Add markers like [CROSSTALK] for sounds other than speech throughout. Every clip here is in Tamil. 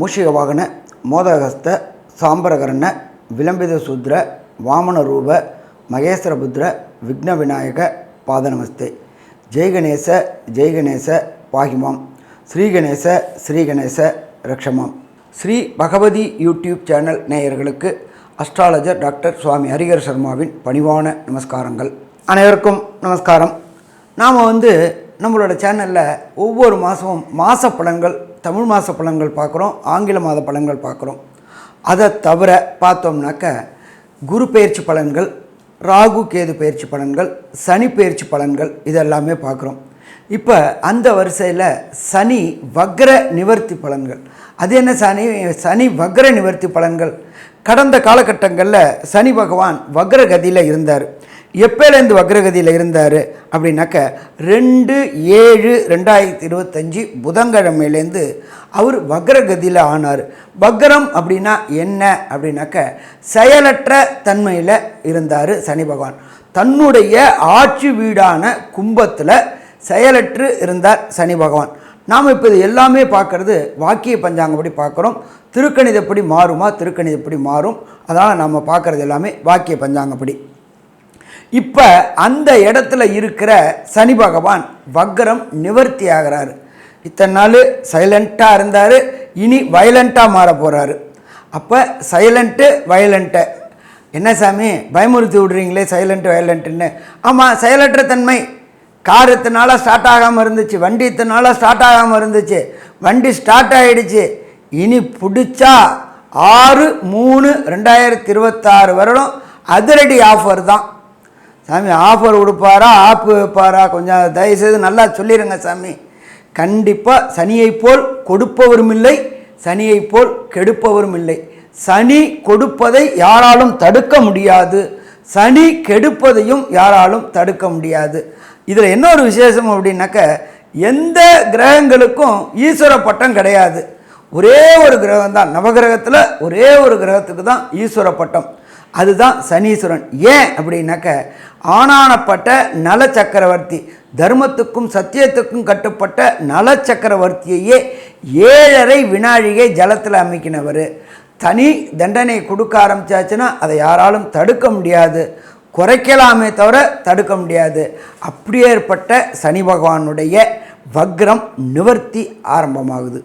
மூஷிக வாகன மோதகஸ்த சாம்பரகரண விளம்பித சூத்ர வாமன ரூப மகேஸ்வரபுத்ர விக்ன விநாயக பாதநமஸ்தே ஜெய்கணேச ஜெய்கணேச பாகிமாம். ஸ்ரீகணேச ஸ்ரீகணேச ரக்ஷமாம். ஸ்ரீ பகவதி யூடியூப் சேனல் நேயர்களுக்கு அஸ்ட்ராலஜர் டாக்டர் சுவாமி ஹரிஹர் சர்மாவின் பணிவான நமஸ்காரங்கள். அனைவருக்கும் நமஸ்காரம். நாம் வந்து நம்மளோட சேனலில் ஒவ்வொரு மாதமும் மாத பலன்கள் தமிழ் மாத பலன்கள் பார்க்குறோம் ஆங்கில மாத பலன்கள் பார்க்குறோம். அதை தவிர பார்த்தோம்னாக்க குரு பயிற்சி பலன்கள் ராகு கேது பயிற்சி பலன்கள் சனி பயிற்சி பலன்கள் இதெல்லாமே பார்க்குறோம். இப்போ அந்த வரிசையில் சனி வக்ர நிவர்த்தி பலன்கள். அது என்ன சனி? சனி வக்ர நிவர்த்தி பலன்கள். கடந்த காலகட்டங்களில் சனி பகவான் வக்ரகதியில் இருந்தார். எப்போலேருந்து வக்ரகதியில் இருந்தார்? அப்படின்னாக்க ரெண்டு ஏழு ரெண்டாயிரத்தி இருபத்தஞ்சி புதன்கிழமையிலேருந்து அவர் வக்ரகதியில் ஆனார். வக்ரம் அப்படின்னா என்ன? அப்படின்னாக்க செயலற்ற தன்மையில் இருந்தார் சனி பகவான். தன்னுடைய ஆட்சி வீடான கும்பத்தில் செயலற்று இருந்தார் சனி பகவான். நாம் இப்போ இது எல்லாமே பார்க்குறது வாக்கிய பஞ்சாங்கப்படி பார்க்குறோம். திருக்கணிதப்படி மாறுமா? திருக்கணிதப்படி மாறும். அதனால் நம்ம பார்க்குறது எல்லாமே வாக்கிய பஞ்சாங்கப்படி இப்போ அந்த இடத்துல இருக்கிற சனி பகவான் வக்ரம் நிவர்த்தி ஆகிறாரு. இத்தனை நாள் சைலண்ட்டாக இருந்தார் இனி வயலண்ட்டாக மாற போகிறாரு அப்போ சைலண்ட்டு வயலண்ட்டை என்ன சாமி பயமுறுத்தி விடுறீங்களே சைலண்ட் வயலண்ட்டுன்னு ஆமாம் செயலற்ற தன்மை. கார் இத்தனை நாளாக ஸ்டார்ட் ஆகாமல் இருந்துச்சு வண்டி இத்தனை நாளாக ஸ்டார்ட் ஆகாமல் இருந்துச்சு வண்டி ஸ்டார்ட் ஆகிடுச்சு இனி பிடிச்சா ஆறு மூணு ரெண்டாயிரத்தி இருபத்தாறு வருடம் அதிரடி ஆஃபர் தான். சாமி ஆஃபர் கொடுப்பாரா ஆப்பு வைப்பாரா? கொஞ்சம் தயவுசெய்து நல்லா சொல்லிடுங்க சாமி. கண்டிப்பாக சனியை போல் கொடுப்பவரும் இல்லை சனியை போல் கெடுப்பவரும் இல்லை. சனி கொடுப்பதை யாராலும் தடுக்க முடியாது. சனி கெடுப்பதையும் யாராலும் தடுக்க முடியாது. இதில் என்ன ஒரு விசேஷம் அப்படின்னாக்க எந்த கிரகங்களுக்கும் ஈஸ்வர பட்டம் கிடையாது. ஒரே ஒரு கிரகம் தான் நவகிரகத்தில் ஒரே ஒரு கிரகத்துக்கு தான் ஈஸ்வர பட்டம். அதுதான் சனீஸ்வரன். ஏன் அப்படின்னாக்க ஆனானப்பட்ட நல சக்கரவர்த்தி தர்மத்துக்கும் சத்தியத்துக்கும் கட்டுப்பட்ட நல சக்கரவர்த்தியையே ஏழரை வினாழிகை ஜலத்தில் அமைக்கினவர். தனி தண்டனை கொடுக்க ஆரம்பிச்சாச்சுன்னா அதை யாராலும் தடுக்க முடியாது. குறைக்கலாமே தவிர தடுக்க முடியாது. அப்படியேற்பட்ட சனி பகவானுடைய வக்ரம் நிவர்த்தி ஆரம்பமாகுது.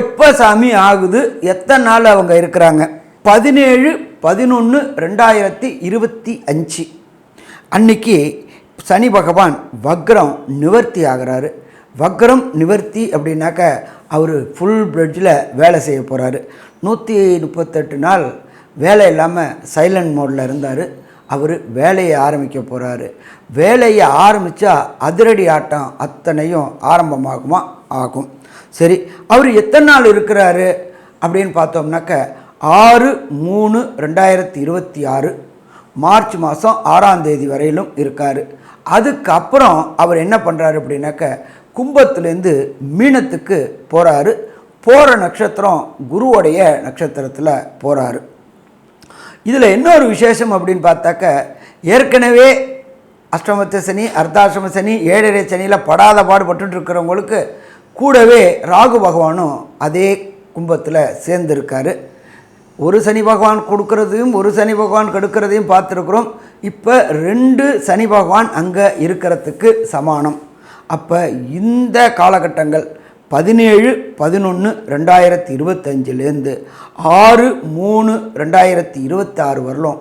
எப்போ சாமி ஆகுது? எத்தனை நாள் அவங்க இருக்கிறாங்க? பதினேழு பதினொன்று ரெண்டாயிரத்தி இருபத்தி அஞ்சு. அன்னைக்கு சனி பகவான் வக்ரம் நிவர்த்தி ஆகிறாரு. வக்ரம் நிவர்த்தி அப்படின்னாக்க அவர் ஃபுல் பிளட்ஜில் வேலை செய்ய போகிறாரு நூற்றி முப்பத்தெட்டு நாள் வேலை இல்லாமல் சைலண்ட் மோடில் இருந்தார். அவர் வேலையை ஆரம்பிக்க போகிறாரு வேலையை ஆரம்பித்தா அதிரடி ஆட்டம் அத்தனையும் ஆரம்பமாகுமா? ஆகும். சரி அவர் எத்தனை நாள் இருக்கிறாரு அப்படின்னு பார்த்தோம்னாக்க ஆறு மூணு ரெண்டாயிரத்தி இருபத்தி ஆறு மார்ச் மாதம் ஆறாம் தேதி வரையிலும் இருக்கார். அதுக்கப்புறம் அவர் என்ன பண்ணுறாரு அப்படின்னாக்க கும்பத்துலேருந்து மீனத்துக்கு போகிறாரு போகிற நட்சத்திரம் குருவோடைய நட்சத்திரத்தில் போகிறாரு இதில் இன்னொரு விசேஷம் அப்படின்னு பார்த்தாக்க ஏற்கனவே அஷ்டமத்த சனி அர்த்தாஷ்டம சனி ஏழரை சனியில் படாத பாடுபட்டு இருக்கிறவங்களுக்கு கூடவே ராகு பகவானும் அதே கும்பத்தில் சேர்ந்துருக்காரு. ஒரு சனி பகவான் கொடுக்கறதையும் ஒரு சனி பகவான் கெடுக்கிறதையும் பார்த்துருக்குறோம். இப்போ ரெண்டு சனி பகவான் அங்கே இருக்கிறதுக்கு சமானம். அப்போ இந்த காலகட்டங்கள் பதினேழு பதினொன்று ரெண்டாயிரத்தி இருபத்தஞ்சிலேருந்து ஆறு மூணு ரெண்டாயிரத்தி இருபத்தாறு வரலும்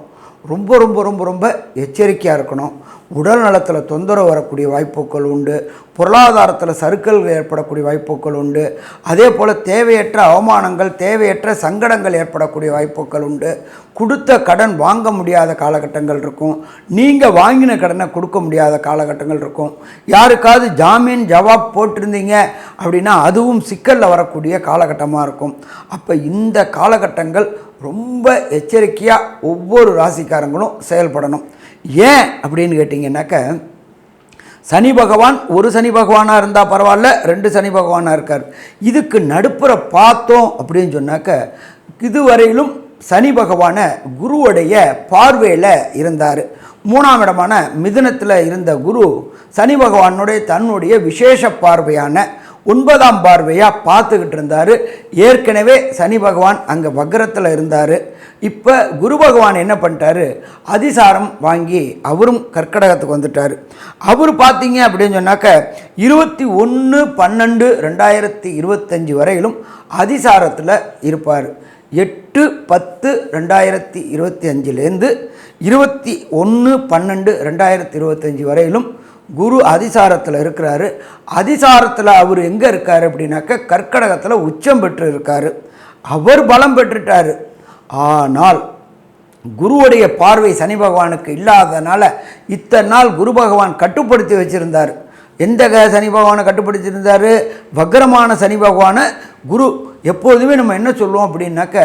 ரொம்ப ரொம்ப ரொம்ப ரொம்ப எச்சரிக்கையாக இருக்கணும். உடல் நலத்தில் தொந்தரவு வரக்கூடிய வாய்ப்புகள் உண்டு. பொருளாதாரத்தில் சறுக்கல்கள் ஏற்படக்கூடிய வாய்ப்புகள் உண்டு. அதே போல் தேவையற்ற அவமானங்கள் தேவையற்ற சங்கடங்கள் ஏற்படக்கூடிய வாய்ப்புகள் உண்டு. கொடுத்த கடன் வாங்க முடியாத காலகட்டங்கள் இருக்கும். நீங்கள் வாங்கின கடனை கொடுக்க முடியாத காலகட்டங்கள் இருக்கும். யாருக்காவது ஜாமீன் ஜவாப் போட்டிருந்தீங்க அப்படின்னா அதுவும் சிக்கலில் வரக்கூடிய காலகட்டமாக இருக்கும். அப்போ இந்த காலகட்டங்கள் ரொம்ப எச்சரிக்கையாக ஒவ்வொரு ராசிக்காரங்களும் செயல்படணும். ஏன் அப்படின்னு கேட்டிங்கன்னாக்க சனி பகவான் ஒரு சனி பகவானாக இருந்தால் பரவாயில்ல ரெண்டு சனி பகவானாக இருக்கார். இதுக்கு நடுப்புற பார்த்தோம் அப்படின்னு சொன்னாக்க இதுவரையிலும் சனி பகவானை குருவுடைய பார்வையில் இருந்தார். மூணாம் இடமான மிதுனத்தில் இருந்த குரு சனி பகவானுடைய தன்னுடைய விசேஷ பார்வையான ஒன்பதாம் பார்வையாக பார்த்துக்கிட்டு இருந்தார். ஏற்கனவே சனி பகவான் அங்கே வக்ரத்தில் இருந்தார். இப்போ குரு பகவான் என்ன பண்ணிட்டாரு? அதிசாரம் வாங்கி அவரும் கர்க்கடகத்துக்கு வந்துட்டார். அவர் பார்த்தீங்க அப்படின்னு சொன்னாக்க இருபத்தி ஒன்று பன்னெண்டு ரெண்டாயிரத்தி இருபத்தஞ்சி வரையிலும் அதிசாரத்தில் இருப்பார். எட்டு பத்து ரெண்டாயிரத்தி இருபத்தி அஞ்சுலேருந்து இருபத்தி ஒன்று பன்னெண்டு ரெண்டாயிரத்தி இருபத்தஞ்சி வரையிலும் குரு அதிசாரத்தில் இருக்கிறாரு. அதிசாரத்தில் அவர் எங்கே இருக்கார் அப்படின்னாக்க கற்கடகத்தில் உச்சம் பெற்று இருக்கார் அவர் பலம் பெற்றுட்டார். ஆனால் குருவுடைய பார்வை சனி பகவானுக்கு இல்லாதனால இத்தனை நாள் குரு பகவான் கட்டுப்படுத்தி வச்சிருந்தார். எந்த க- சனி பகவானை கட்டுப்படுத்தியிருந்தார் வக்ரமான சனி பகவானை குரு எப்போதுமே நம்ம என்ன சொல்லுவோம் அப்படின்னாக்க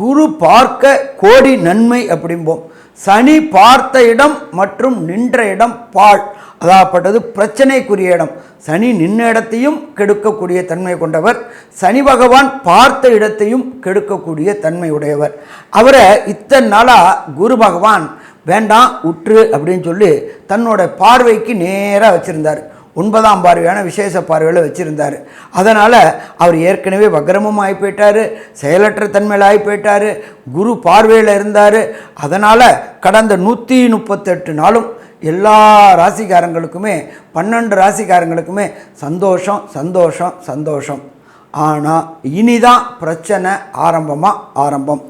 குரு பார்க்க கோடி நன்மை அப்படிம்போம். சனி பார்த்த இடம் மற்றும் நின்ற இடம் பால் அதாகப்பட்டது பிரச்சனைக்குரிய இடம். சனி நின்ற இடத்தையும் கெடுக்கக்கூடிய தன்மை கொண்டவர். சனி பகவான் பார்த்த இடத்தையும் கெடுக்கக்கூடிய தன்மை உடையவர். அவரை இத்தனை நாளாக குரு பகவான் வேண்டாம் உற்று அப்படின்னு சொல்லி தன்னோட பார்வைக்கு நேராக வச்சுருந்தார். ஒன்பதாம் பார்வையான விசேஷ பார்வையில் வச்சுருந்தார். அதனால் அவர் ஏற்கனவே வக்ரமும் ஆகி போயிட்டார் செயலற்ற தன்மையில் ஆகி போயிட்டார் குரு பார்வையில் இருந்தார். அதனால் கடந்த நூற்றி முப்பத்தெட்டு நாளும் எல்லா ராசிக்காரங்களுக்குமே பன்னெண்டு ராசிக்காரங்களுக்குமே சந்தோஷம் சந்தோஷம் சந்தோஷம். ஆனால் இனிதான் பிரச்சனை ஆரம்பமாக ஆரம்பம்.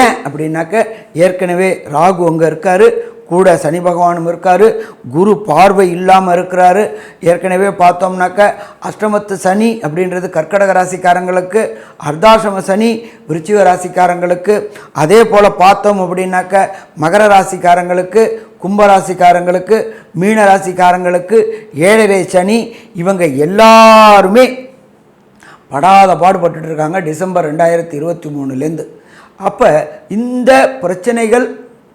ஏன் அப்படின்னாக்க ஏற்கனவே ராகு அங்கே இருக்கார் கூட சனி பகவானும் இருக்கார். குரு பார்வை இல்லாமல் இருக்கிறாரு. ஏற்கனவே பார்த்தோம்னாக்க அஷ்டமத்து சனி அப்படின்றது கர்க்கடக ராசிக்காரங்களுக்கு அர்த்தாசிரம சனி விருச்சிக ராசிக்காரங்களுக்கு அதே போல் பார்த்தோம் அப்படின்னாக்க மகர ராசிக்காரங்களுக்கு கும்ப ராசிக்காரங்களுக்கு மீன ராசிக்காரங்களுக்கு ஏழரை சனி இவங்க எல்லாருமே படாத பாடுபட்டுருக்காங்க இருக்காங்க. டிசம்பர் ரெண்டாயிரத்தி இருபத்தி மூணுலேருந்து அப்போ இந்த பிரச்சனைகள்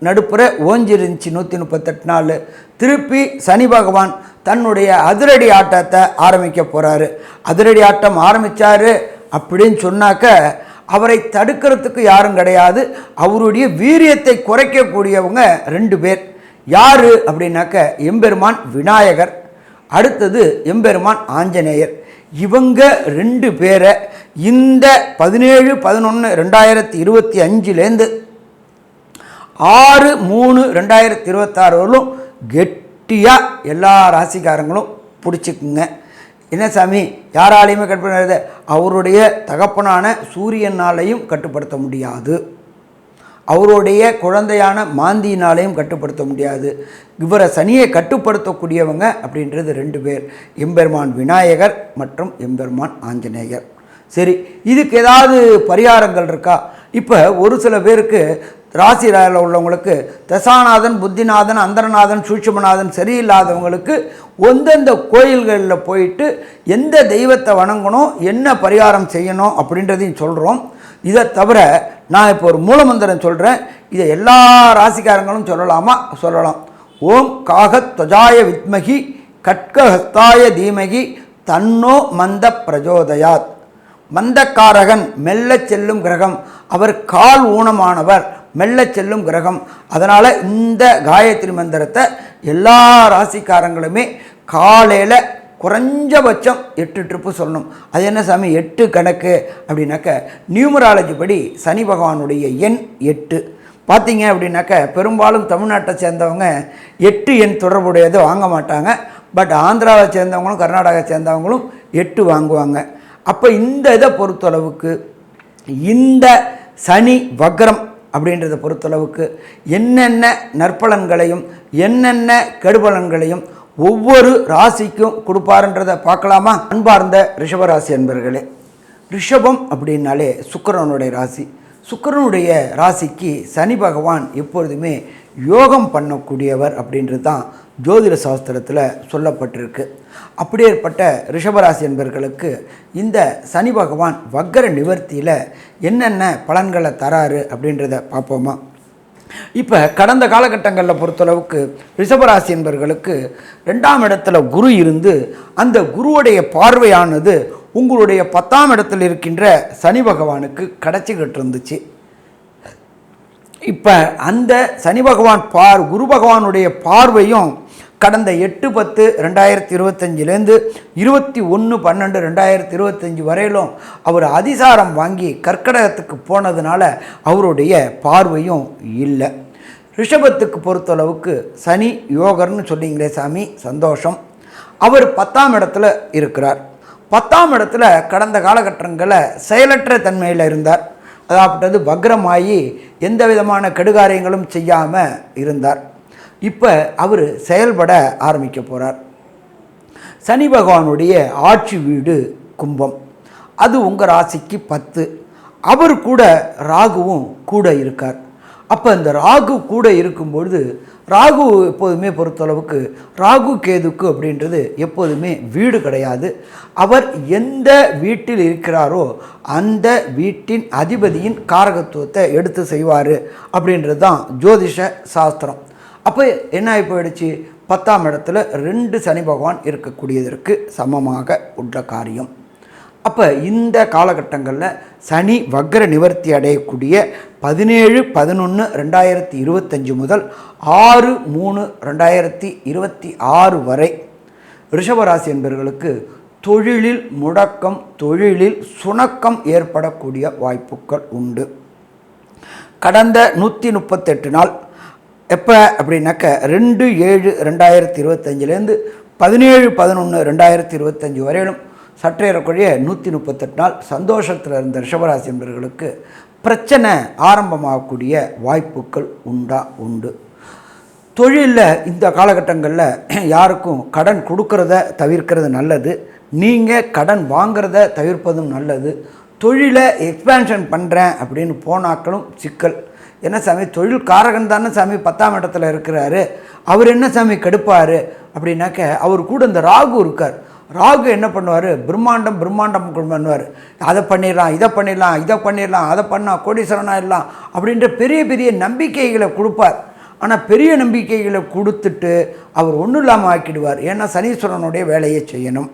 நடுப்புற ஓஞ்சிருந்துச்சு நூற்றி முப்பத்தெட்டு நாள். திருப்பி சனி பகவான் தன்னுடைய அதிரடி ஆட்டத்தை ஆரம்பிக்க போகிறாரு அதிரடி ஆட்டம் ஆரம்பித்தார் அப்படின்னு சொன்னாக்க அவரை தடுக்கிறதுக்கு யாரும் கிடையாது. அவருடைய வீரியத்தை குறைக்கக்கூடியவங்க ரெண்டு பேர். யார் அப்படின்னாக்க எம்பெருமான் விநாயகர். அடுத்தது எம்பெருமான் ஆஞ்சநேயர். இவங்க ரெண்டு பேரை இந்த பதினேழு பதினொன்று ரெண்டாயிரத்தி இருபத்தி அஞ்சுலேருந்து ஆறு மூணு ரெண்டாயிரத்தி இருபத்தாறு வரலும் கெட்டியாக எல்லா ராசிக்காரங்களும் பிடிச்சிக்குங்க. என்ன சாமி? யாராலையுமே கட்டுப்படுத்த அவருடைய தகப்பனான சூரியனாலையும் கட்டுப்படுத்த முடியாது. அவருடைய குழந்தையான மாந்தியினாலையும் கட்டுப்படுத்த முடியாது. இவரை சனியை கட்டுப்படுத்தக்கூடியவங்க அப்படின்றது ரெண்டு பேர். எம்பெருமான் விநாயகர் மற்றும் எம்பெருமான் ஆஞ்சநேயர். சரி இதுக்கு ஏதாவது பரிகாரங்கள் இருக்கா? இப்போ ஒரு சில பேருக்கு ராசி ராயில் உள்ளவங்களுக்கு தசாநாதன் புத்திநாதன் அந்தரநாதன் சூட்சமநாதன் சரியில்லாதவங்களுக்கு எந்தெந்த கோயில்களில் போயிட்டு எந்த தெய்வத்தை வணங்கணும் என்ன பரிகாரம் செய்யணும் அப்படின்றதையும் சொல்கிறோம் இதை தவிர நான் இப்போ ஒரு மூலமந்திரம் சொல்கிறேன் இதை எல்லா ராசிக்காரங்களும் சொல்லலாமா? சொல்லலாம். ஓம் காக துவஜாய வித்மகி கட்கஹஸ்தாய தீமகி தன்னோ மந்த பிரஜோதயாத். மந்தக்காரகன் மெல்ல செல்லும் கிரகம். அவர் கால் ஊனமானவர். மெல்ல செல்லும் கிரகம். அதனால் இந்த காயத்ரி மந்திரத்தை எல்லா ராசிக்காரங்களுமே காலையில் குறைஞ்சபட்சம் எட்டு ட்ரிப்பு சொல்லணும். அது என்ன சாமி? எட்டு கணக்கு. அப்படின்னாக்க நியூமராலஜி படி சனி பகவானுடைய எண் எட்டு. பார்த்தீங்க அப்படின்னாக்க பெரும்பாலும் தமிழ்நாட்டை சேர்ந்தவங்க எட்டு எண் தொடர்புடையது வாங்க மாட்டாங்க. பட் ஆந்திராவை சேர்ந்தவங்களும் கர்நாடகாவை சேர்ந்தவங்களும் எட்டு வாங்குவாங்க. அப்போ இந்த இதை பொறுத்தளவுக்கு இந்த சனி வக்ரம் அப்படின்றத பொறுத்தளவுக்கு என்னென்ன நற்பலன்களையும் என்னென்ன கெடுபலன்களையும் ஒவ்வொரு ராசிக்கும் கொடுப்பாருன்றதை பார்க்கலாமா? அன்பார்ந்த ரிஷபராசி அன்பர்களே ரிஷபம் அப்படின்னாலே சுக்கரனுடைய ராசி. சுக்கரனுடைய ராசிக்கு சனி பகவான் எப்பொழுதுமே யோகம் பண்ணக்கூடியவர் அப்படின்றது தான் ஜோதிட சாஸ்திரத்தில் சொல்லப்பட்டிருக்கு. அப்படியேற்பட்ட ரிஷபராசி என்பர்களுக்கு இந்த சனி பகவான் வக்கர நிவர்த்தியில் என்னென்ன பலன்களை தராரு அப்படின்றத பார்ப்போமா? இப்போ கடந்த காலகட்டங்களில் பொறுத்தளவுக்கு ரிஷபராசி என்பர்களுக்கு ரெண்டாம் இடத்துல குரு இருந்து அந்த குருவுடைய பார்வையானது உங்களுடைய பத்தாம் இடத்தில் இருக்கின்ற சனி பகவானுக்கு கிடச்சிக்கிட்டு இருந்துச்சு இப்போ அந்த சனி பகவான் பார் குரு பகவானுடைய பார்வையும் கடந்த எட்டு பத்து ரெண்டாயிரத்தி இருபத்தஞ்சிலேருந்து இருபத்தி ஒன்று பன்னெண்டு ரெண்டாயிரத்தி இருபத்தஞ்சி வரையிலும் அவர் அதிசாரம் வாங்கி கற்கடகத்துக்கு போனதுனால அவருடைய பார்வையும் இல்லை. ரிஷபத்துக்கு பொறுத்தளவுக்கு சனி யோகர்னு சொல்லிங்களே சாமி சந்தோஷம். அவர் பத்தாம் இடத்துல இருக்கிறார். பத்தாம் இடத்துல கடந்த காலகட்டங்களில் செயலற்ற தன்மையில் இருந்தார். அதாவது வக்ரமாகி எந்த விதமான கெடுகாரியங்களும் செய்யாமல் இருந்தார். இப்போ அவர் செயல்பட ஆரம்பிக்க போகிறார் சனி பகவானுடைய ஆட்சி வீடு கும்பம். அது உங்கள் ராசிக்கு பத்து. அவர் கூட ராகுவும் கூட இருக்கார். அப்போ இந்த ராகு கூட இருக்கும்பொழுது ராகு எப்போதுமே பொறுத்தளவுக்கு ராகு கேதுக்கு அப்படின்றது எப்போதுமே வீடு கிடையாது. அவர் எந்த வீட்டில் இருக்கிறாரோ அந்த வீட்டின் அதிபதியின் காரகத்துவத்தை எடுத்து செய்வார் அப்படின்றது தான் ஜோதிஷ சாஸ்திரம். அப்போ என்ன ஆகி போயிடுச்சு? பத்தாம் இடத்துல ரெண்டு சனி பகவான் இருக்கக்கூடியதற்கு சமமாக உள்ள காரியம். அப்போ இந்த காலகட்டங்களில் சனி வக்ர நிவர்த்தி அடையக்கூடிய பதினேழு பதினொன்று ரெண்டாயிரத்தி இருபத்தஞ்சு முதல் ஆறு மூணு ரெண்டாயிரத்தி இருபத்தி ஆறு வரை ரிஷபராசி என்பவர்களுக்கு தொழிலில் முடக்கம் தொழிலில் சுணக்கம் ஏற்படக்கூடிய வாய்ப்புகள் உண்டு. கடந்த நூற்றி முப்பத்தெட்டு நாள் எப்போ அப்படின்னாக்க ரெண்டு ஏழு ரெண்டாயிரத்தி இருபத்தஞ்சிலேருந்து பதினேழு பதினொன்று ரெண்டாயிரத்தி இருபத்தஞ்சி வரையிலும் சற்றேறக்குறைய நூற்றி முப்பத்தெட்டு நாள் சந்தோஷத்தில் இருந்த ரிஷபராசி என்பவர்களுக்கு பிரச்சனை ஆரம்பமாகக்கூடிய வாய்ப்புகள் உண்டா? உண்டு. தொழிலில் இந்த காலகட்டங்களில் [CLEARS THROAT] யாருக்கும் கடன் கொடுக்கறத தவிர்க்கிறது நல்லது. நீங்கள் கடன் வாங்கிறத தவிர்ப்பதும் நல்லது. தொழிலை எக்ஸ்பேன்ஷன் பண்ணுறேன் அப்படின்னு போனாக்களும் சிக்கல். என்ன சாமி தொழில் காரகன் தானே சாமி பத்தாம் இடத்துல இருக்கிறாரு. அவர் என்ன சாமி கெடுப்பார்? அப்படின்னாக்க அவர் கூட இந்த ராகு இருக்கார். ராகு என்ன பண்ணுவார்? பிரம்மாண்டம் பிரம்மாண்டம் பண்ணுவார். அதை பண்ணிடலாம் இதை பண்ணிடலாம் இதை பண்ணிடலாம் அதை பண்ணால் கோடீஸ்வரனாக ஆயிடலாம் அப்படின்ற பெரிய பெரிய நம்பிக்கைகளை கொடுப்பார். ஆனால் பெரிய நம்பிக்கைகளை கொடுத்துட்டு அவர் ஒன்றும் இல்லாமல் ஆக்கிடுவார். ஏன்னா சனீஸ்வரனுடைய வேலையை செய்யணும்.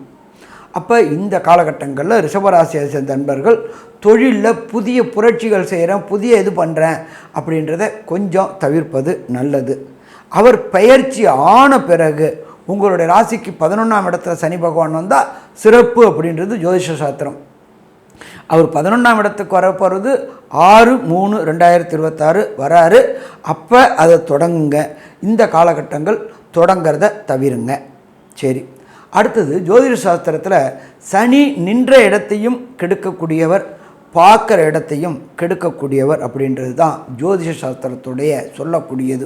அப்போ இந்த காலகட்டங்களில் ரிஷபராசியை சேர்ந்த நண்பர்கள் தொழிலில் புதிய புரட்சிகள் செய்கிறேன் புதிய இது பண்ணுறேன் அப்படின்றத கொஞ்சம் தவிர்ப்பது நல்லது. அவர் பயிற்சி ஆன பிறகு உங்களுடைய ராசிக்கு பதினொன்றாம் இடத்துல சனி பகவான் வந்தால் சிறப்பு அப்படின்றது ஜோதிஷ சாஸ்திரம். அவர் பதினொன்றாம் இடத்துக்கு வரப்போகிறது ஆறு மூணு ரெண்டாயிரத்தி இருபத்தாறு வராரு. அப்போ அதை தொடங்குங்க. இந்த காலகட்டங்கள் தொடங்கிறத தவிருங்க. சரி. அடுத்தது ஜோதிட சாஸ்திரத்தில் சனி நின்ற இடத்தையும் கெடுக்கக்கூடியவர் பார்க்குற இடத்தையும் கெடுக்கக்கூடியவர் அப்படின்றது தான் ஜோதிஷ சாஸ்திரத்துடைய சொல்லக்கூடியது.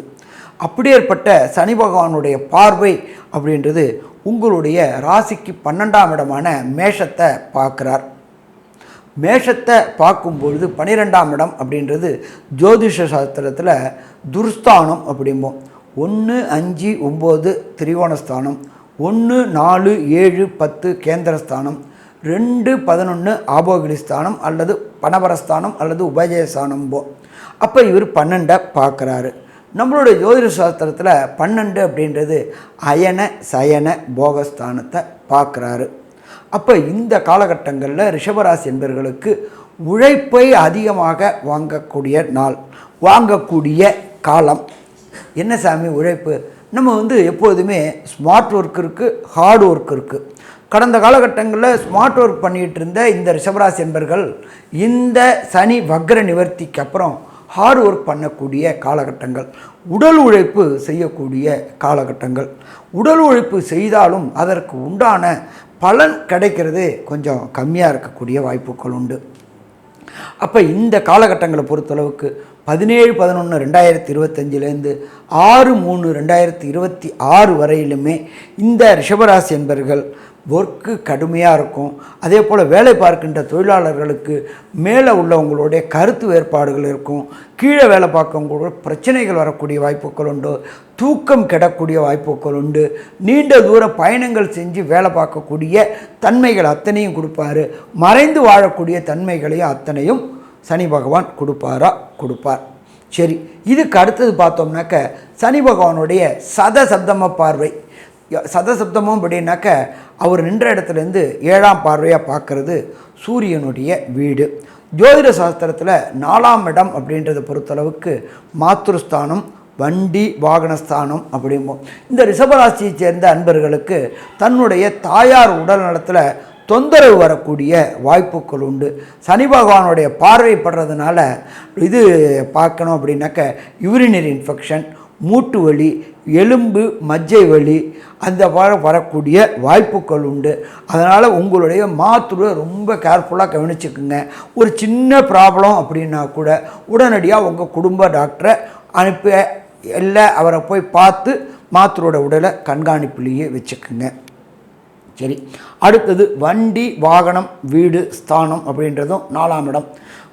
அப்படியேற்பட்ட சனி பகவானுடைய பார்வை அப்படின்றது உங்களுடைய ராசிக்கு பன்னெண்டாம் இடமான மேஷத்தை பார்க்குறார். மேஷத்தை பார்க்கும்பொழுது பனிரெண்டாம் இடம் அப்படின்றது ஜோதிஷ சாஸ்திரத்தில் துர்ஸ்தானம் அப்படிம்போம். ஒன்று அஞ்சு ஒம்பது திரிகோணஸ்தானம். ஒன்று நாலு ஏழு பத்து கேந்திரஸ்தானம். ரெண்டு பதினொன்று ஆபோகிலிஸ்தானம் அல்லது பணபரஸ்தானம் அல்லது உபஜயஸ்தானம் போ அப்போ இவர் பன்னெண்டை பார்க்குறாரு நம்மளுடைய ஜோதிட சாஸ்திரத்தில் பன்னெண்டு அப்படின்றது அயன சயன போகஸ்தானத்தை பார்க்குறாரு அப்போ இந்த காலகட்டங்களில் ரிஷபராசி என்பவர்களுக்கு உழைப்பை அதிகமாக வாங்கக்கூடிய நாள் வாங்கக்கூடிய காலம். என்ன சாமி உழைப்பு? நம்ம வந்து எப்போதுமே ஸ்மார்ட் ஒர்க் இருக்குது ஹார்ட் ஒர்க் இருக்குது கடந்த காலகட்டங்களில் ஸ்மார்ட் ஒர்க் பண்ணிகிட்டு இருந்த இந்த ரிஷபராசி என்பர்கள் இந்த சனி வக்ர நிவர்த்திக்கு அப்புறம் ஹார்ட் ஒர்க் பண்ணக்கூடிய காலகட்டங்கள் உடல் உழைப்பு செய்யக்கூடிய காலகட்டங்கள். உடல் உழைப்பு செய்தாலும் அதற்கு உண்டான பலன் கிடைக்கிறது கொஞ்சம் கம்மியாக இருக்கக்கூடிய வாய்ப்புகள் உண்டு. அப்போ இந்த காலகட்டங்களை பொறுத்தளவுக்கு பதினேழு பதினொன்று ரெண்டாயிரத்தி இருபத்தஞ்சிலேருந்து ஆறு மூணு ரெண்டாயிரத்தி இருபத்தி ஆறு வரையிலுமே இந்த ரிஷபராசி என்பர்கள் ஒர்க்கு கடுமையாக இருக்கும். அதே போல் வேலை பார்க்கின்ற தொழிலாளர்களுக்கு மேலே உள்ளவங்களுடைய கருத்து வேறுபாடுகள் இருக்கும். கீழே வேலை பார்க்கவங்களோட பிரச்சனைகள் வரக்கூடிய வாய்ப்புகள் உண்டு. தூக்கம் கெடக்கூடிய வாய்ப்புகள் உண்டு. நீண்ட தூர பயணங்கள் செஞ்சு வேலை பார்க்கக்கூடிய தன்மைகள் அத்தனையும் கொடுப்பாரு. மறைந்து வாழக்கூடிய தன்மைகளையும் அத்தனையும் சனி பகவான் கொடுப்பாரா? கொடுப்பார். சரி இதுக்கு அடுத்தது பார்த்தோம்னாக்க சனி பகவானுடைய சத சப்தம பார்வை சதசப்தமும் அப்படின்னாக்க அவர் நின்ற இடத்துலேருந்து ஏழாம் பார்வையாக பார்க்குறது சூரியனுடைய வீடு. ஜோதிட சாஸ்திரத்தில் நாலாம் இடம் அப்படின்றத பொறுத்தளவுக்கு மாத்ருஸ்தானம் வண்டி வாகனஸ்தானம் அப்படிம்போம். இந்த ரிஷபராசியை சேர்ந்த அன்பர்களுக்கு தன்னுடைய தாயார் உடல் நலத்தில் தொந்தரவு வரக்கூடிய வாய்ப்புகள் உண்டு. சனி பகவானுடைய பார்வைப்படுறதுனால இது பார்க்கணும் அப்படின்னாக்க யூரினரி இன்ஃபெக்ஷன் மூட்டு வலி எலும்பு மஜ்ஜை வலி அந்த வர வரக்கூடிய வாய்ப்புகள் உண்டு. அதனால் உங்களுடைய மாத்துரை ரொம்ப கேர்ஃபுல்லாக கவனிச்சுக்குங்க. ஒரு சின்ன ப்ராப்ளம் அப்படின்னா கூட உடனடியாக உங்கள் குடும்ப டாக்டரை அனுப்பி இல்லை அவரை போய் பார்த்து மாத்தரோட உடலை கண்காணிப்புலேயே வச்சுக்குங்க. சரி. அடுத்தது வண்டி வாகனம் வீடு ஸ்தானம் அப்படின்றதும் நாலாம் இடம்.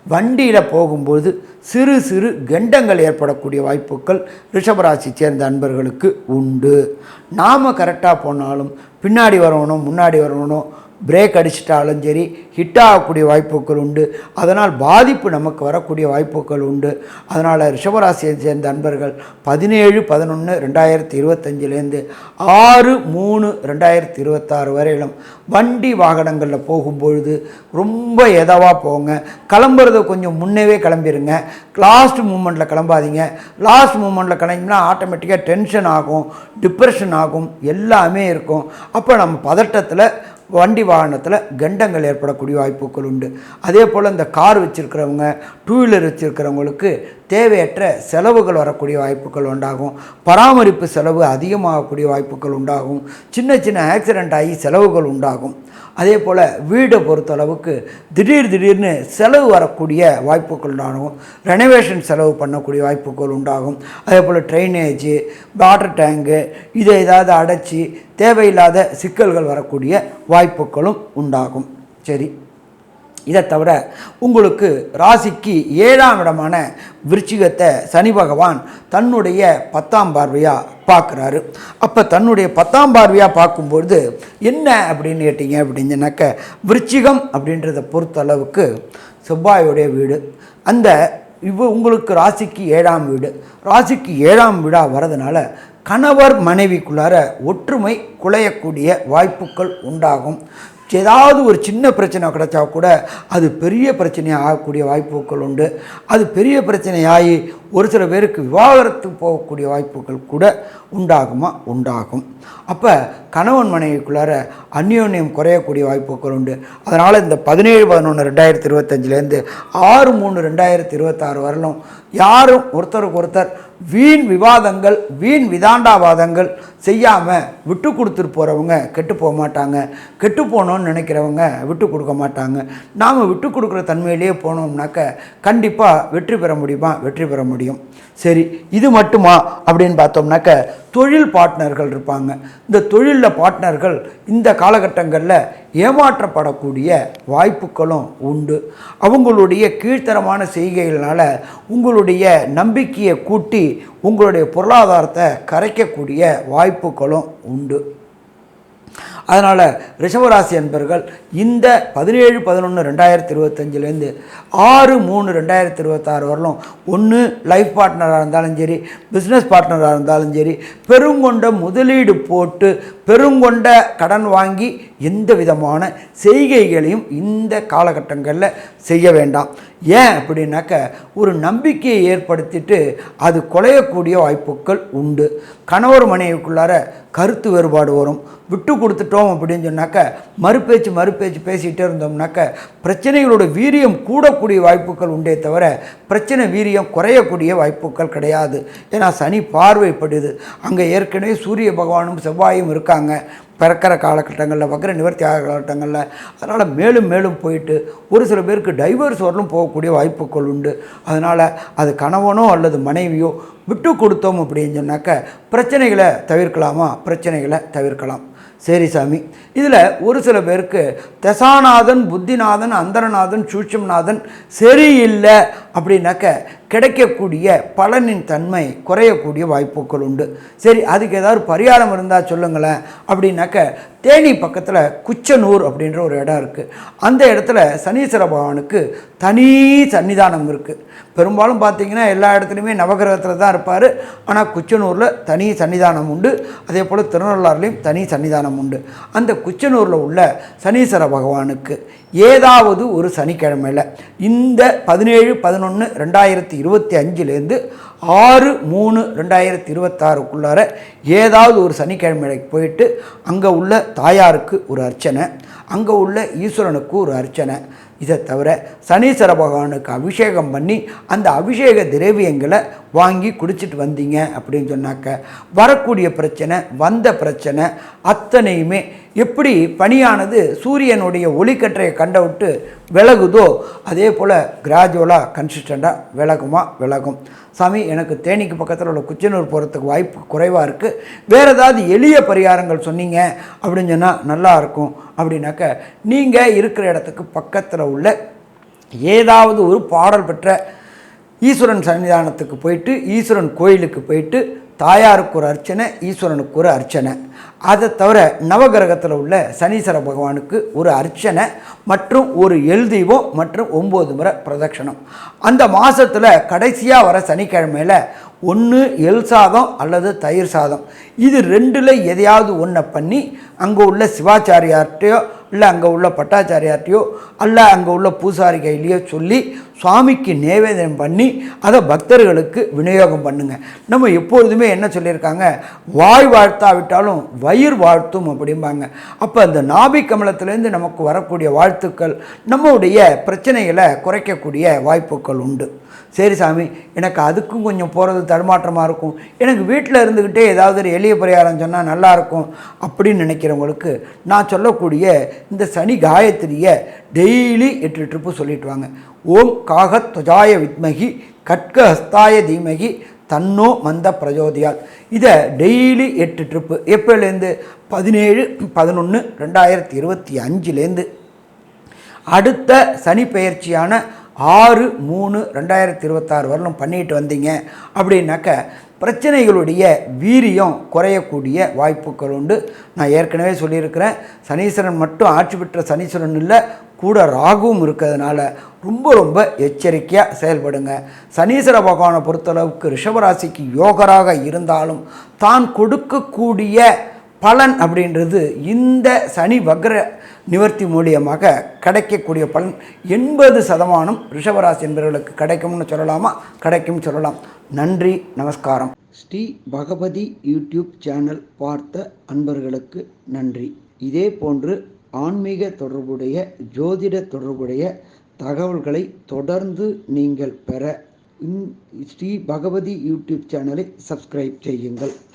வண்டியில் போகும்போது சிறு சிறு கெண்டங்கள் ஏற்படக்கூடிய வாய்ப்புகள் ரிஷபராசி சேர்ந்த அன்பர்களுக்கு உண்டு. நாம் கரெக்டாக போனாலும் பின்னாடி வரணும் முன்னாடி வரணும் பிரேக் அடிச்சிட்டாலும் சரி ஹிட் ஆகக்கூடிய வாய்ப்புகள் உண்டு. அதனால் பாதிப்பு நமக்கு வரக்கூடிய வாய்ப்புகள் உண்டு. அதனால் ரிஷபராசியை சேர்ந்த அன்பர்கள் பதினேழு பதினொன்று ரெண்டாயிரத்தி இருபத்தஞ்சிலேருந்து ஆறு மூணு ரெண்டாயிரத்தி இருபத்தாறு வரையிலும் வண்டி வாகனங்களில் போகும்பொழுது ரொம்ப எதவாக போங்க. கிளம்புறத கொஞ்சம் முன்னவே கிளம்பிடுங்க லாஸ்ட் மூமெண்ட்டில் கிளம்பாதீங்க. லாஸ்ட் மூமெண்ட்டில் கிளம்பினா ஆட்டோமேட்டிக்காக டென்ஷன் ஆகும் டிப்ரெஷன் ஆகும் எல்லாமே இருக்கும். அப்போ நம்ம பதட்டத்தில் வண்டி வாகனத்தில் கண்டங்கள் ஏற்படக்கூடிய வாய்ப்புகள் உண்டு. அதே போல் இந்த கார் வச்சுருக்கிறவங்க டூ வீலர் வச்சுருக்கிறவங்களுக்கு தேவையற்ற செலவுகள் வரக்கூடிய வாய்ப்புகள் உண்டாகும். பராமரிப்பு செலவு அதிகமாகக்கூடிய வாய்ப்புகள் உண்டாகும். சின்ன சின்ன ஆக்சிடெண்ட் ஆகி செலவுகள் உண்டாகும். அதே போல் வீடை பொறுத்தளவுக்கு திடீர் திடீர்னு செலவு வரக்கூடிய வாய்ப்புகள் உண்டாகும். ரெனோவேஷன் செலவு பண்ணக்கூடிய வாய்ப்புகள் உண்டாகும். அதே போல் ட்ரைனேஜு வாட்டர் டேங்கு இதை ஏதாவது அடைச்சி தேவையில்லாத சிக்கல்கள் வரக்கூடிய வாய்ப்புகளும் உண்டாகும். சரி. இதை தவிர உங்களுக்கு ராசிக்கு ஏழாம் இடமான விருச்சிகத்தை சனி பகவான் தன்னுடைய பத்தாம் பார்வையாக பார்க்குறாரு. அப்போ தன்னுடைய பத்தாம் பார்வையாக பார்க்கும்பொழுது என்ன அப்படின்னு கேட்டிங்க அப்படின்னாக்க விருச்சிகம் அப்படின்றத பொறுத்தளவுக்கு செவ்வாயுடைய வீடு. அந்த இவ உங்களுக்கு ராசிக்கு ஏழாம் வீடு. ராசிக்கு ஏழாம் வீடாக வரதுனால கணவர் மனைவிக்குள்ளார ஒற்றுமை குலையக்கூடிய வாய்ப்புகள் உண்டாகும். ஏதாவது ஒரு சின்ன பிரச்சனை கிடைச்சா கூட அது பெரிய பிரச்சனையாக ஆகக்கூடிய வாய்ப்புகள் உண்டு. அது பெரிய பிரச்சனையாகி ஒரு சில பேருக்கு விவாகரத்து போகக்கூடிய வாய்ப்புகள் கூட உண்டாகுமா? உண்டாகும். அப்போ கணவன் மனைவிக்குள்ளார அந்யோன்யம் குறையக்கூடிய வாய்ப்புகள் உண்டு. அதனால் இந்த பதினேழு பதினொன்று ரெண்டாயிரத்தி இருபத்தஞ்சிலேருந்து ஆறு மூணு ரெண்டாயிரத்தி இருபத்தாறு வரலும் யாரும் ஒருத்தருக்கு ஒருத்தர் வீண் விவாதங்கள் வீண் விதாண்டாவாதங்கள் செய்யாமல் விட்டு கொடுத்துட்டு போகிறவங்க கெட்டு போக மாட்டாங்க. கெட்டு போகணும்னு நினைக்கிறவங்க விட்டு கொடுக்க மாட்டாங்க. நாம் விட்டு கொடுக்குற தன்மையிலேயே போனோம்னாக்க கண்டிப்பாக வெற்றி பெற முடியுமா? வெற்றி பெற முடியும் முடியும். சரி இது மட்டுமா? அப்படின்னு பார்த்தோம்னாக்க தொழில் பார்ட்னர்கள் இருப்பாங்க. இந்த தொழிலில் பார்ட்னர்கள் இந்த காலகட்டங்களில் ஏமாற்றப்படக்கூடிய வாய்ப்புகளும் உண்டு. அவங்களுடைய கீழ்த்தரமான செய்கைகளால் உங்களுடைய நம்பிக்கையை கூட்டி உங்களுடைய பொருளாதாரத்தை கரைக்கக்கூடிய வாய்ப்புகளும் உண்டு. அதனால் ரிஷபராசி அன்பர்கள் இந்த பதினேழு பதினொன்று ரெண்டாயிரத்தி இருபத்தஞ்சிலேருந்து ஆறு மூணு ரெண்டாயிரத்தி இருபத்தாறு வரலும் ஒன்று லைஃப் பார்ட்னராக இருந்தாலும் சரி பிஸ்னஸ் பார்ட்னராக இருந்தாலும் சரி பெருங்கொண்ட முதலீடு போட்டு பெருங்கொண்ட கடன் வாங்கி எந்த விதமான செய்கைகளையும் இந்த காலகட்டங்களில் செய்ய வேண்டாம். ஏன் அப்படின்னாக்க ஒரு நம்பிக்கையை ஏற்படுத்திட்டு அது குலையக்கூடிய வாய்ப்புகள் உண்டு. கணவர் மனைவிக்குள்ளார கருத்து வேறுபாடு வரும். விட்டு கொடுத்துட்டோம் அப்படின்னு சொன்னாக்க மறுபேச்சு மறுபேச்சு பேசிகிட்டே இருந்தோம்னாக்க பிரச்சனைகளோட வீரியம் கூடக்கூடிய வாய்ப்புகள் உண்டே தவிர பிரச்சனை வீரியம் குறையக்கூடிய வாய்ப்புகள் கிடையாது. ஏன்னா சனி பார்வைப்படுது. அங்கே ஏற்கனவே சூரிய பகவானும் செவ்வாயும் இருக்காங்க. பிறக்கிற காலகட்டங்களில் வக்கர நிவர்த்தி ஆகிற காலகட்டங்களில். அதனால் மேலும் மேலும் போயிட்டு ஒரு சில பேருக்கு டைவர்ஸ் வரலும் போகக்கூடிய வாய்ப்புகள் உண்டு. அதனால் அது கணவனோ அல்லது மனைவியோ விட்டு கொடுத்தோம் அப்படின்னு சொன்னாக்க பிரச்சனைகளை தவிர்க்கலாமா? பிரச்சனைகளை தவிர்க்கலாம். சரி சாமி. இதில் ஒரு சில பேருக்கு தசாநாதன் புத்திநாதன் அந்தரநாதன் சூட்சம்நாதன் சரியில்லை அப்படின்னாக்க கிடைக்கக்கூடிய பலனின் தன்மை குறையக்கூடிய வாய்ப்புகள் உண்டு. சரி அதுக்கு ஏதாவது பரிகாரம் இருந்தால் சொல்லுங்களேன். அப்படின்னாக்க தேனி பக்கத்தில் குச்சனூர் அப்படின்ற ஒரு இடம் இருக்குது அந்த இடத்துல சனீஸ்வர பகவானுக்கு தனி சன்னிதானம் இருக்குது பெரும்பாலும் பார்த்தீங்கன்னா எல்லா இடத்துலையுமே நவகிரகத்தில் தான் இருப்பார். ஆனால் குச்சனூரில் தனி சன்னிதானம் உண்டு. அதே போல் திருநள்ளாறுலேயும் தனி சன்னிதானம் உண்டு. அந்த குச்சனூரில் உள்ள சனீஸ்வர பகவானுக்கு ஏதாவது ஒரு சனிக்கிழமையில். இந்த பதினேழு பதினொன்று ரெண்டாயிரத்தி இருபத்தி அஞ்சுலேருந்து ஆறு மூணு ரெண்டாயிரத்தி இருபத்தாறுக்குள்ளார ஏதாவது ஒரு சனிக்கிழமைக்கு போயிட்டு அங்கே உள்ள தாயாருக்கு ஒரு அர்ச்சனை அங்கே உள்ள ஈஸ்வரனுக்கு ஒரு அர்ச்சனை இதை தவிர சனீஸ்வர பகவானுக்கு அபிஷேகம் பண்ணி அந்த அபிஷேக திரவியங்களை வாங்கி குடிச்சிட்டு வந்தீங்க அப்படின்னு சொன்னாக்க வரக்கூடிய பிரச்சனை வந்த பிரச்சனை அத்தனையுமே எப்படி பனியானது சூரியனுடைய ஒளிக்கற்றையை கண்ட விட்டு விலகுதோ அதே போல் கிராஜுவலாக கன்சிஸ்டண்ட்டாக விலகுமா விலகும். சாமி எனக்கு தேனிக்கு பக்கத்தில் உள்ள குச்சனூர் போகிறதுக்கு வாய்ப்பு குறைவாக இருக்குது வேறு ஏதாவது எளிய பரிகாரங்கள் சொன்னீங்க அப்படின்னு சொன்னால் நல்லாயிருக்கும் அப்படின்னாக்க நீங்கள் இருக்கிற இடத்துக்கு பக்கத்தில் உள்ள ஏதாவது ஒரு பாடல் பெற்ற ஈஸ்வரன் சன்னிதானத்துக்கு போயிட்டு ஈஸ்வரன் கோயிலுக்கு போயிட்டு தாயாருக்கு ஒரு அர்ச்சனை ஈஸ்வரனுக்கு ஒரு அர்ச்சனை. அதை தவிர நவகிரகத்தில் உள்ள சனீஸ்வர பகவானுக்கு ஒரு அர்ச்சனை மற்றும் ஒரு எழுதீபம் மற்றும் ஒம்பது முறை பிரதட்சணம். அந்த மாதத்தில் கடைசியாக வர சனிக்கிழமையில் ஒன்று எல் சாதம் அல்லது தயிர் சாதம். இது ரெண்டில் எதையாவது ஒன்றை பண்ணி அங்கே உள்ள சிவாச்சாரியார்கிட்டையோ இல்லை அங்கே உள்ள பட்டாச்சாரியார்ட்டையோ அல்ல அங்கே உள்ள பூசாரி கையிலையோ சொல்லி சுவாமிக்கு நேவேதனம் பண்ணி அதை பக்தர்களுக்கு விநியோகம் பண்ணுங்கள் நம்ம எப்பொழுதுமே என்ன சொல்லியிருக்காங்க? வாய் வாழ்த்தாவிட்டாலும் வயிறு வாழ்த்தும் அப்படிம்பாங்க. அப்போ அந்த நாபி கமலத்திலேருந்து நமக்கு வரக்கூடிய வாழ்த்துக்கள் நம்முடைய பிரச்சனைகளை குறைக்கக்கூடிய வாய்ப்புகள் உண்டு. சரி சாமி எனக்கு அதுக்கும் கொஞ்சம் போகிறது தடுமாற்றமாக இருக்கும். எனக்கு வீட்டில் இருந்துக்கிட்டே ஏதாவது ஒரு எளிய பரிகாரம் சொன்னால் நல்லாயிருக்கும் அப்படின்னு நினைக்கிறவங்களுக்கு நான் சொல்லக்கூடிய இந்த சனி காயத்ரியை டெய்லி எட்டு ட்ரிப்பு சொல்லிட்டு வாங்க. ஓம் காக துஜாய வித்மகி கட்க ஹஸ்தாய தீமகி தன்னோ மந்த பிரஜோதியால். இதை டெய்லி எட்டு ட்ரிப்பு. எப்போலேருந்து பதினேழு பதினொன்று ரெண்டாயிரத்தி இருபத்தி அஞ்சுலேருந்து. அடுத்த சனி பெயர்ச்சியான ஆறு மூணு ரெண்டாயிரத்தி இருபத்தாறு வரலும் பண்ணிட்டு வந்தீங்க. அப்படின்னாக்க பிரச்சனைகளுடைய வீரியம் குறையக்கூடிய வாய்ப்புகள் உண்டு. நான் ஏற்கனவே சொல்லியிருக்கிறேன் சனீஸ்வரன் மட்டும் ஆட்சி பெற்ற சனீஸ்வரன் இல்லை கூட ராகுவும் இருக்கிறதுனால ரொம்ப ரொம்ப எச்சரிக்கையாக செயல்படுங்க. சனீஸ்வர பகவானை பொறுத்தளவுக்கு ரிஷபராசிக்கு யோகராக இருந்தாலும் தான் கொடுக்கக்கூடிய பலன் அப்படின்றது இந்த சனி வக்ர நிவர்த்தி மூலியமாக கிடைக்கக்கூடிய பலன். எண்பது சதமானம் ரிஷபராசி என்பவர்களுக்கு கிடைக்கும்னு சொல்லலாமா? கிடைக்கும்னு சொல்லலாம். நன்றி நமஸ்காரம். ஸ்ரீ பகவதி யூடியூப் சேனல் பார்த்த அன்பர்களுக்கு நன்றி. இதே போன்று ஆன்மீக தொடர்புடைய ஜோதிட தொடர்புடைய தகவல்களை தொடர்ந்து நீங்கள் பெற ஸ்ரீ பகவதி யூடியூப் சேனலை சப்ஸ்கிரைப் செய்யுங்கள்.